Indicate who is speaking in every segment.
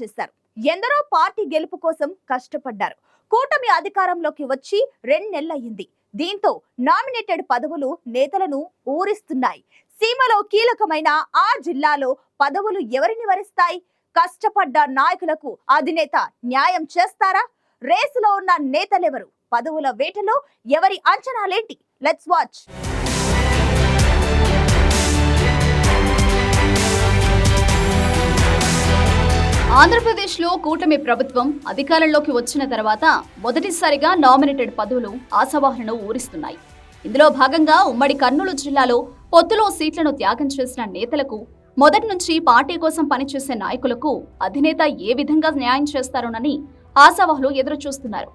Speaker 1: చేశారు. ఎందరో పార్టీ గెలుపు కోసం కష్టపడ్డారు. కూటమి అధికారంలోకి వచ్చి రెండెళ్ళయింది దీంతో నామినేటెడ్ పదవులు నేతలను ఊరిస్తున్నాయి. సీమలో కీలకమైన ఆ జిల్లాలో పదవులు ఎవరిని వరిస్తాయి? కష్టపడ్డ నాయకులకు అధినేత న్యాయం చేస్తారా? రేసులో ఉన్న నేతలెవరు? పదవుల వేటలో ఎవరి అంచనాలేంటి? లెట్స్ వాచ్
Speaker 2: ఆంధ్రప్రదేశ్లో కూటమి ప్రభుత్వం అధికారంలోకి వచ్చిన తర్వాత మొదటిసారిగా నామినేటెడ్ పదవులు ఆశావాహులను ఊరిస్తున్నాయి. ఇందులో భాగంగా ఉమ్మడి కర్నూలు జిల్లాలో పొత్తులో సీట్లను త్యాగం చేసిన నేతలకు మొదటి నుంచి పార్టీ కోసం పనిచేసే నాయకులకు అధినేత ఏ విధంగా న్యాయం చేస్తారోనని ఆశావాహులు ఎదురుచూస్తున్నారు.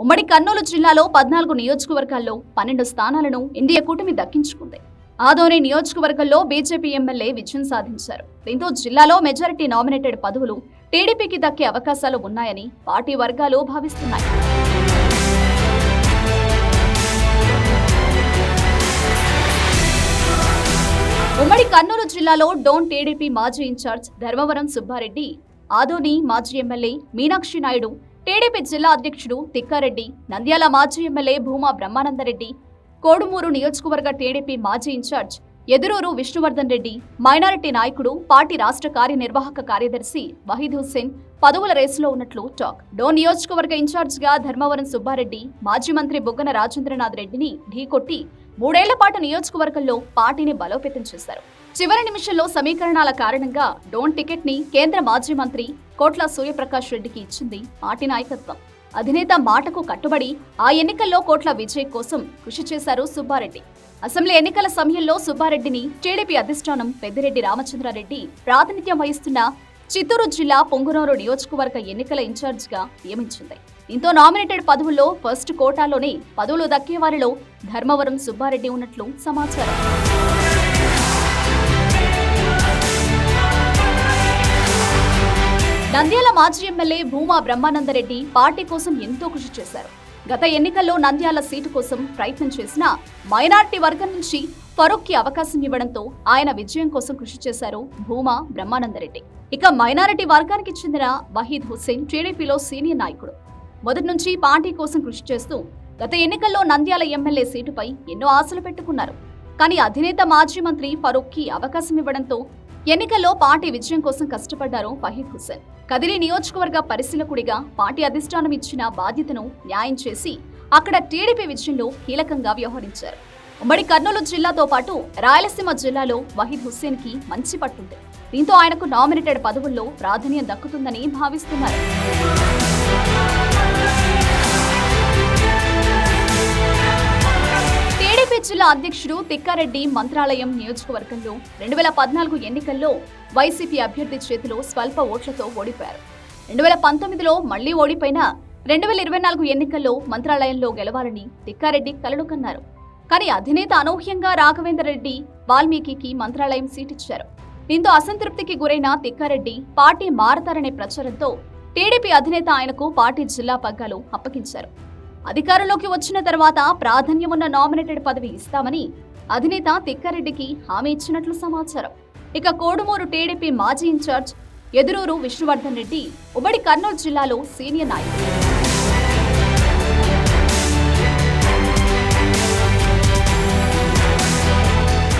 Speaker 2: ఉమ్మడి కర్నూలు జిల్లాలో పద్నాలుగు నియోజకవర్గాల్లో పన్నెండు స్థానాలను ఇండియా కూటమి దక్కించుకుంది. ఆదోని నియోజకవర్గంలో బీజేపీ ఎమ్మెల్యే విజయం సాధించారు. దీంతో జిల్లాలో మెజారిటీ నామినేటెడ్ పదవులు టీడీపీకి దక్కే అవకాశాలు ఉన్నాయని పార్టీ వర్గాలు భావిస్తున్నాయి. ఉమ్మడి కర్నూలు జిల్లాలో డోన్ టీడీపీ మాజీ ఇన్ఛార్జ్ ధర్మవరం సుబ్బారెడ్డి ఆదోని మాజీ ఎమ్మెల్యే మీనాక్షి నాయుడు టీడీపీ జిల్లా అధ్యక్షుడు తిక్కారెడ్డి నంద్యాల మాజీ ఎమ్మెల్యే భూమా బ్రహ్మానందరెడ్డి కోడుమూరు నియోజకవర్గ టీడీపీ మాజీ ఇన్ఛార్జ్ ఎదురూరు విష్ణువర్ధన్ రెడ్డి మైనారిటీ నాయకుడు పార్టీ రాష్ట్ర కార్యనిర్వాహక కార్యదర్శి వహీద్ హుస్సేన్ పదవుల రేసులో ఉన్నట్లు టాక్. డోన్ నియోజకవర్గ ఇన్ఛార్జిగా ధర్మవరం సుబ్బారెడ్డి మాజీ మంత్రి బుగ్గన రాజేంద్రనాథ్ రెడ్డిని ఢీకొట్టి మూడేళ్ళ పాటు నియోజకవర్గంలో పార్టీని బలోపేతం చేశారు. చివరి నిమిషంలో సమీకరణాల కారణంగా డోన్ టికెట్ని కేంద్ర మాజీ మంత్రి కోట్ల సూర్యప్రకాష్ రెడ్డికి ఇచ్చింది పార్టీ నాయకత్వం. అధినేత మాటకు కట్టుబడి ఆ ఎన్నికల్లో కోట్ల విజయ్ కోసం కృషి చేశారు సుబ్బారెడ్డి. అసెంబ్లీ ఎన్నికల సమయంలో సుబ్బారెడ్డిని టీడీపీ అధిష్టానం పెద్దిరెడ్డి రామచంద్రారెడ్డి ప్రాతినిధ్యం వహిస్తున్న చిత్తూరు జిల్లా పొంగునూరు నియోజకవర్గ ఎన్నికల ఇన్ఛార్జిగా నియమించింది. దీంతో నామినేటెడ్ పదవుల్లో ఫస్ట్ కోటాలోనే పదవులు దక్కే వారిలో ధర్మవరం సుబ్బారెడ్డి ఉన్నట్లు సమాచారం. మాజీ ఎమ్మెల్యే భూమా బ్రహ్మానందరెడ్డి పార్టీ కోసం ఎంతో కృషి చేశారు. గత ఎన్నికల్లో నంద్యాల సీటు కోసం ప్రయత్నం చేసిన మైనార్టీ వర్గం నుంచి ఫరూక్కి అవకాశం ఇవ్వడంతో ఆయన విజయం కోసం కృషి చేశారు భూమా బ్రహ్మానందరెడ్డి. ఇక మైనారిటీ వర్గానికి చెందిన వహీద్ హుస్సేన్ టీడీపీలో సీనియర్ నాయకుడు. మొదటి నుంచి పార్టీ కోసం కృషి చేస్తూ గత ఎన్నికల్లో నంద్యాల ఎమ్మెల్యే సీటుపై ఎన్నో ఆశలు పెట్టుకున్నారు. కానీ అధినేత మాజీ మంత్రి ఫరూక్కి అవకాశం ఇవ్వడంతో ఎన్నికల్లో పార్టీ విజయం కోసం కష్టపడ్డారు ఫహీద్ హుస్సేన్. కదిరి నియోజకవర్గ పరిశీలకుడిగా పార్టీ అధిష్టానం ఇచ్చిన బాధ్యతను న్యాయం చేసి అక్కడ టీడీపీ విజయంలో కీలకంగా వ్యవహరించారు. ఉమ్మడి కర్నూలు జిల్లాతో పాటు రాయలసీమ జిల్లాలో వహీద్ హుస్సేన్కి మంచి పట్టుంది దీంతో ఆయనకు నామినేటెడ్ పదవుల్లో ప్రాధాన్యం దక్కుతుందని భావిస్తున్నారు. టీడీపీ జిల్లా అధ్యక్షుడు తిక్కారెడ్డి మంత్రాలయం నియోజకవర్గంలో రెండు వేల పద్నాలుగు ఎన్నికల్లో వైసీపీ అభ్యర్థి చేతిలో స్వల్ప ఓట్లతో ఓడిపోయారు. రెండు వేల పంతొమ్మిదిలో మళ్ళీ ఓడిపోయిన రెండు వేల ఇరవై నాలుగు ఎన్నికల్లో మంత్రాలయంలో గెలవాలని తిక్కారెడ్డి కలలు కన్నారు. కానీ అధినేత అనూహ్యంగా రాఘవేంద్ర రెడ్డి వాల్మీకి మంత్రాలయం సీటిచ్చారు. దీంతో అసంతృప్తికి గురైన తిక్కారెడ్డి పార్టీ మారతారనే ప్రచారంతో టీడీపీ అధినేత ఆయనకు పార్టీ జిల్లా పగ్గాలు అప్పగించారు. అధికారంలోకి వచ్చిన తర్వాత ప్రాధాన్యమున్న నామినేటెడ్ పదవి ఇస్తామని అధినేత తిక్కారెడ్డికి హామీ ఇచ్చినట్లు సమాచారం. ఇక కోడుమూరు టీడీపీ మాజీ ఇన్ఛార్జ్ ఎదురూరు విష్ణువర్ధన్ రెడ్డి ఉమ్మడి కర్నూలు జిల్లాలో సీనియర్ నాయకుడు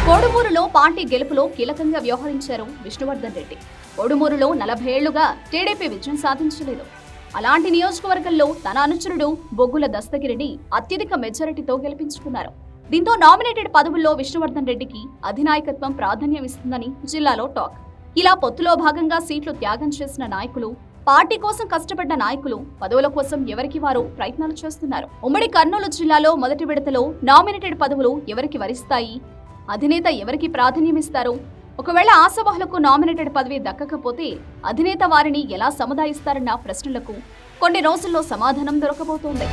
Speaker 2: కోడుమూరులో పార్టీ గెలుపులో కీలకంగా వ్యవహరించారు విష్ణువర్ధన్ రెడ్డి. కోడుమూరులో నలభై ఏళ్ళుగా టీడీపీ విజయం సాధించలేదు. అలాంటి నియోజకవర్గంలో తన అనుచరుడు బొగ్గుల దస్తగిరిని అత్యధిక మెజారిటీతో గెలిపించుకున్నారు. దీంతో నామినేటెడ్ పదవుల్లో విష్ణువర్ధన్ రెడ్డికి అధినాయకత్వం ప్రాధాన్యం ఇస్తుందని జిల్లాలో టాక్. ఇలా పొత్తులో భాగంగా సీట్లు త్యాగం చేసిన నాయకులు పార్టీ కోసం కష్టపడ్డ నాయకులు పదవుల కోసం ఎవరికి వారు ప్రయత్నాలు చేస్తున్నారు? ఉమ్మడి కర్నూలు జిల్లాలో మొదటి విడతలో నామినేటెడ్ పదవులు ఎవరికి వరిస్తాయి? అధినేత ఎవరికి ప్రాధాన్యం ఇస్తారు ఒకవేళ ఆశావాహులకు నామినేటెడ్ పదవి దక్కకపోతే అధినేత వారిని ఎలా సముదాయిస్తారన్న ప్రశ్నలకు కొన్ని రోజుల్లో సమాధానం దొరకబోతోంది.